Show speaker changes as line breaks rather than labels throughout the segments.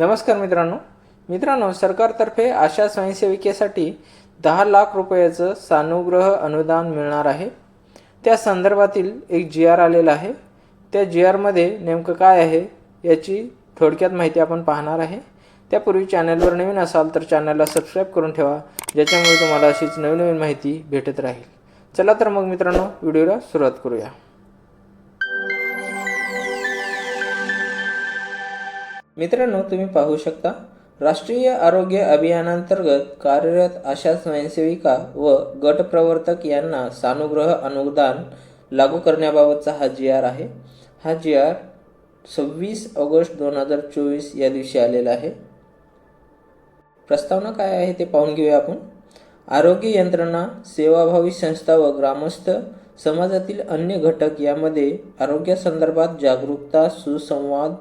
नमस्कार मित्रांनो. मित्रांनो सरकारतर्फे आशा स्वयंसेविकेसाठी दहा लाख रुपयाचं सानुग्रह अनुदान मिळणार आहे. त्या संदर्भातील एक जी आर आलेला आहे. त्या जी आरमध्ये नेमकं काय आहे याची थोडक्यात माहिती आपण पाहणार आहे. त्यापूर्वी चॅनलवर नवीन असाल तर चॅनलला सबस्क्राईब करून ठेवा ज्याच्यामुळे तुम्हाला अशीच नवीन नवीन माहिती भेटत राहील. चला तर मग मित्रांनो व्हिडिओला सुरुवात करूया. मित्रांनो तुम्ही पाहू शकता राष्ट्रीय आरोग्य अभियानांतर्गत कार्यरत आशा स्वयंसेविका व गटप्रवर्तक यांना सानुग्रह अनुदान लागू करण्याबाबतचा हा जी आर आहे. हा जी आर सव्वीस ऑगस्ट दोन हजार चोवीस या दिवशी आलेला आहे. प्रस्तावना काय आहे ते पाहून घेऊया आपण. आरोग्य यंत्रणा सेवाभावी संस्था व ग्रामस्थ समाजातील अन्य घटक यामध्ये आरोग्यासंदर्भात जागरूकता सुसंवाद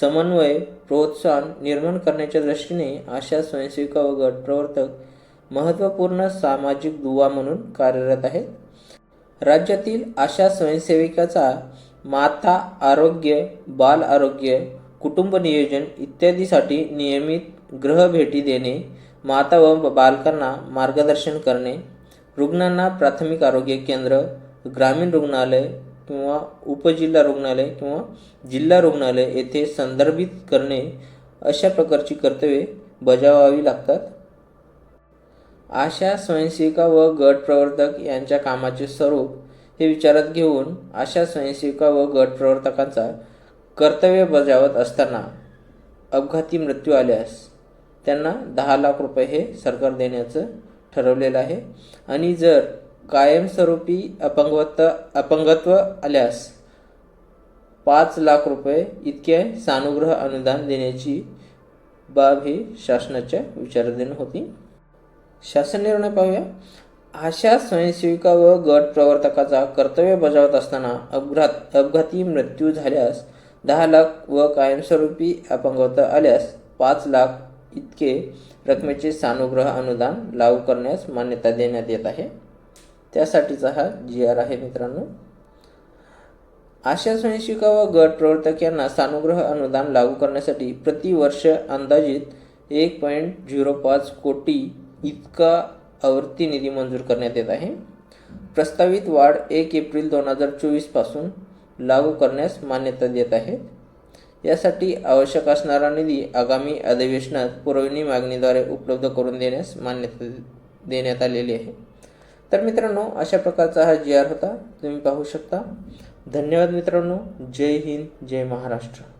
समन्वय प्रोत्साहन निर्माण करण्याच्या दृष्टीने आशा स्वयंसेविका व गट प्रवर्तक महत्त्वपूर्ण सामाजिक दुवा म्हणून कार्यरत आहेत. राज्यातील आशा स्वयंसेविकाचा माता आरोग्य बाल आरोग्य कुटुंब नियोजन इत्यादीसाठी नियमित ग्रहभेटी देणे माता व बालकांना मार्गदर्शन करणे रुग्णांना प्राथमिक आरोग्य केंद्र ग्रामीण रुग्णालय किंवा उपजिल्हा रुग्णालय किंवा जिल्हा रुग्णालय येथे संदर्भित करणे अशा प्रकारची कर्तव्ये बजावावी लागतात. आशा स्वयंसेविका व गट प्रवर्तक यांच्या कामाचे स्वरूप हे विचारात घेऊन आशा स्वयंसेविका व गट प्रवर्तकांचा कर्तव्य बजावत असताना अपघाती मृत्यू आल्यास त्यांना दहा लाख रुपये हे सरकार देण्याचं ठरवलेलं आहे. आणि जर कायमस्वरूपी अपंगत्व अपंगत्व आल्यास पाच लाख रुपये इतके सानुग्रह अनुदान देण्याची बाब ही शासनाच्या विचाराधीन होती. शासन निर्णय पाहूया. अशा स्वयंसेविका व गट प्रवर्तकाचा कर्तव्य बजावत असताना अपघात अपघाती मृत्यू झाल्यास दहा लाख व कायमस्वरूपी अपंगत्व आल्यास पाच लाख इतके रकमेचे सानुग्रह अनुदान लागू करण्यास मान्यता देण्यात येत आहे. त्यासाठीचा हा जी आर आहे मित्रांनो. आशा स्वयंसेविका व गट प्रवर्तक यांना सानुग्रह अनुदान लागू करण्यासाठी प्रतिवर्ष अंदाजित एक पॉईंट झिरो पाच कोटी इतका आवर्ती निधी मंजूर करण्यात येत आहे. प्रस्तावित वाढ एक एप्रिल दोन हजार चोवीसपासून लागू करण्यास मान्यता देत आहे यासाठी आवश्यक असणारा निधी आगामी अधिवेशनात पुरवणी मागणीद्वारे उपलब्ध करून देण्यास मान्यता देण्यात आलेली आहे. तर मित्रांनो अशा प्रकारचा हा जी आर होता. तुम्ही पाहू शकता. धन्यवाद मित्रांनो. जय हिंद जय महाराष्ट्र.